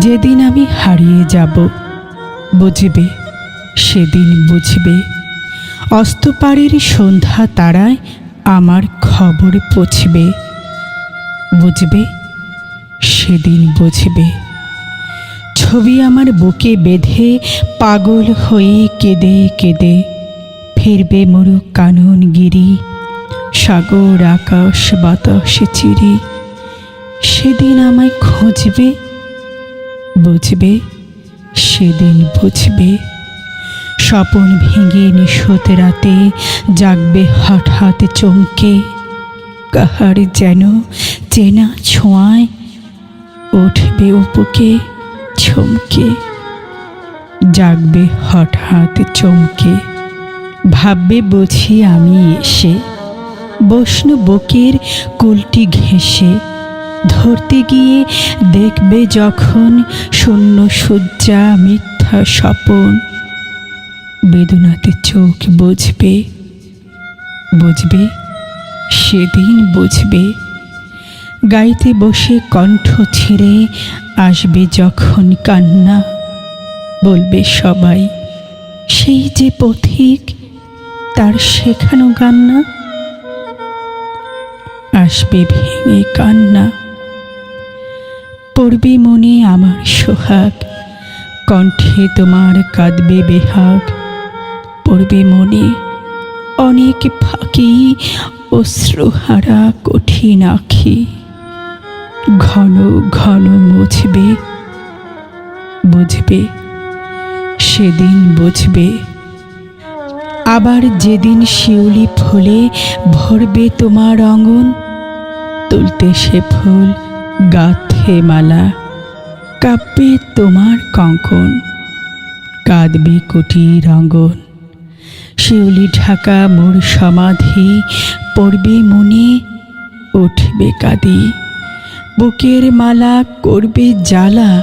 যেদিন আমি হারিয়ে যাব, বুঝবে, সেদিন বুঝবে, অস্তপাড়ের সন্ধ্যা তারায় আমার খবর পৌঁছবে। বুঝবে, সেদিন বুঝবে। ছবি আমার বুকে বেঁধে পাগল হয়ে কেঁদে কেঁদে ফিরবে মরু কানন গিরি সাগর আকাশ বাতাস চিরি। সেদিন আমায় খুঁজবে বুঝবে? সেদিন বুঝবে। স্বপন ভেঙে নিশোত রাতে জাগবে হঠাৎ চমকে। কাহার যেন চেনা ছোঁয়ায় উঠবে উপকে চমকে। জাগবে হঠাৎ চমকে। ভাববে বুঝি আমি এসে। বৈষ্ণু বুকের কুলটি ঘেঁষে। ধরতে গিয়ে দেখবে যখন শূন্য সজ্জা মিথ্যা স্বপন। বেদনাতে চোখ বুঝবে বুঝবে, সেদিন বুঝবে। গাইতে বসে কণ্ঠ ছেড়ে আসবে যখন কান্না, বলবে সবাই, সেই যে পথিক, তার শেখানো গান্না? আসবে ভেঙে কান্না। পড়বে মনে আমার সোহাগ। কণ্ঠে তোমার কাঁদবে বেহাগ। পড়বে মনে অনেক ফাঁকি অশ্রুহারা কঠিন আখি। ঘন ঘন মুছবে, বুঝবে, সেদিন বুঝবে। আবার যেদিন শিউলি ফুলে ভরবে তোমার অঙ্গন, তুলতে সে ফুল গাথে মালা কাঁপবে তোমার কঙ্কন। কাঁদবে কুটির অঙ্গন। শিউলি ঢাকা মোর সমাধি, পড়বে মনে, উঠবে কাঁদি। বুকের মালা করবে জ্বালা,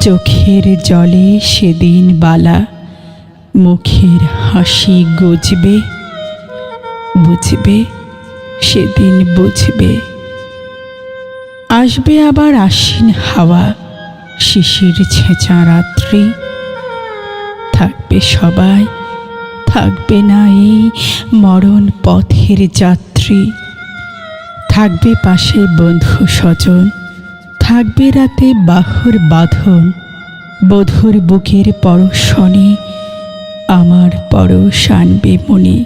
চোখের জলে সেদিন বালা। মুখের হাসি গজবে, বুঝবে, সেদিন বুঝবে। আসবে আবার আশ্বিন হাওয়া, শিশির ছেঁচা রাত্রি। থাকবে সবাই, থাকবে না এই মরণ পথের যাত্রী। থাকবে পাশে বন্ধু স্বজন, থাকবে রাতে বাহুর বাঁধন, বধুর বুকের পরশনে আমার পরশ আনবে মনে।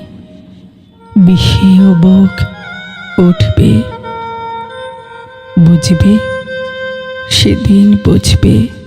বিষেয় বুক উঠবে বুঝবে সেদিন বুঝবে।